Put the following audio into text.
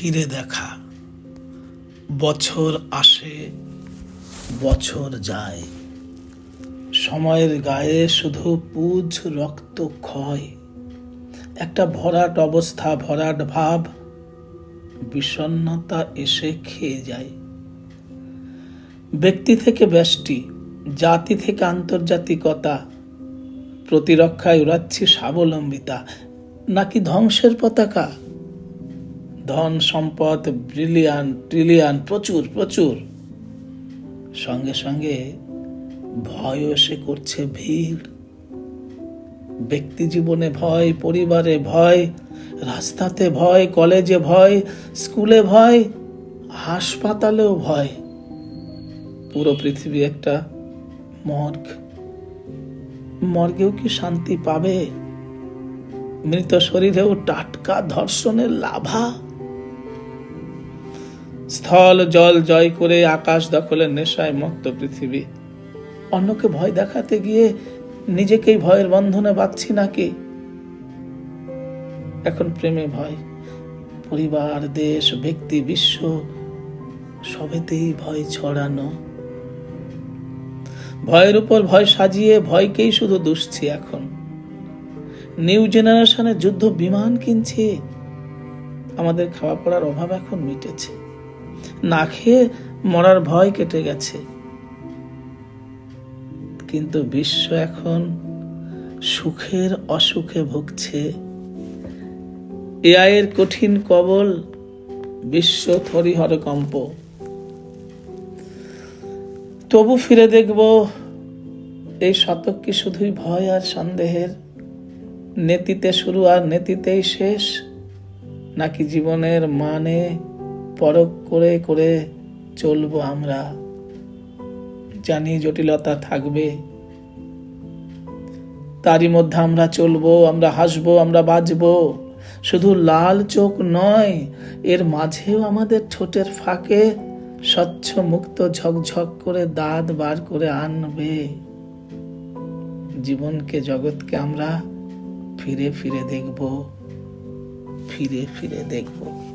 ফিরে দেখা। বছর আসে, বছর যায়। সময়ের গায়ে শুধু পুজ রক্ত ক্ষয়। একটা ভরাট অবস্থা, ভরাট ভাব। বিষণ্ণতা এসে খেয়ে যায়। ব্যক্তি থেকে ব্যষ্টি, জাতি থেকে আন্তর্জাতিকতা। প্রতিরক্ষায় উড়াচ্ছি স্বাবলম্বিতা। নাকি ধ্বংসের পতাকা? ধন সম্পদ ব্রিলিয়ান ট্রিলিয়ান প্রচুর প্রচুর। সঙ্গে সঙ্গে ভয় এসে করছে ভিড়। ব্যক্তি জীবনে ভয়, পরিবারে ভয়, রাস্তাতে ভয়, কলেজে ভয়, স্কুলে ভয়, হাসপাতালেও ভয়। পুরো পৃথিবী একটা মর্গ। মর্গেও কি শান্তি পাবে? মৃত শরীরেও টাটকা ধর্ষণের লাভা? স্থল জল জয় করে আকাশ দখলের নেশায় মত্ত পৃথিবী। অন্যকে ভয় দেখাতে গিয়ে নিজেকেই ভয়ের বন্ধনে বাঁধছি নাকি? এখন প্রেমে ভয়, পরিবার, দেশ, ব্যক্তি, বিশ্ব, সবেতেই ভয় ছড়ানো। ভয়ের উপর ভয় সাজিয়ে ভয়কেই শুধু দুষছি এখন। নিউ জেনারেশনের যুদ্ধ বিমান কিনছে, আমাদের খাওয়া পড়ার অভাব এখন মিটেছে। না খেয়ে মরার ভয় কেটে গেছে। কিন্তু বিশ্ব এখন সুখের অসুখে ভুগছে। এআই এর কঠিন কবল বিশ্ব থরিহর কম্প। তবু ফিরে দেখব, এই শতক কি শুধুই ভয় আর সন্দেহের? নেতিতে শুরু আর নেতিতেই শেষ? নাকি জীবনের মানে পরখ করে করে চলবো আমরা। জানি জটিলতা থাকবে। তারই মধ্যে আমরা চলবো, আমরা হাসবো, আমরা বাজবো। শুধু লাল চোখ নয়, এর মাঝেও আমাদের ঠোঁটের ফাঁকে স্বচ্ছ মুক্ত ঝকঝক করে দাঁত বার করে আনবে। জীবনকে, জগৎকে আমরা ফিরে ফিরে দেখব, ফিরে ফিরে দেখব।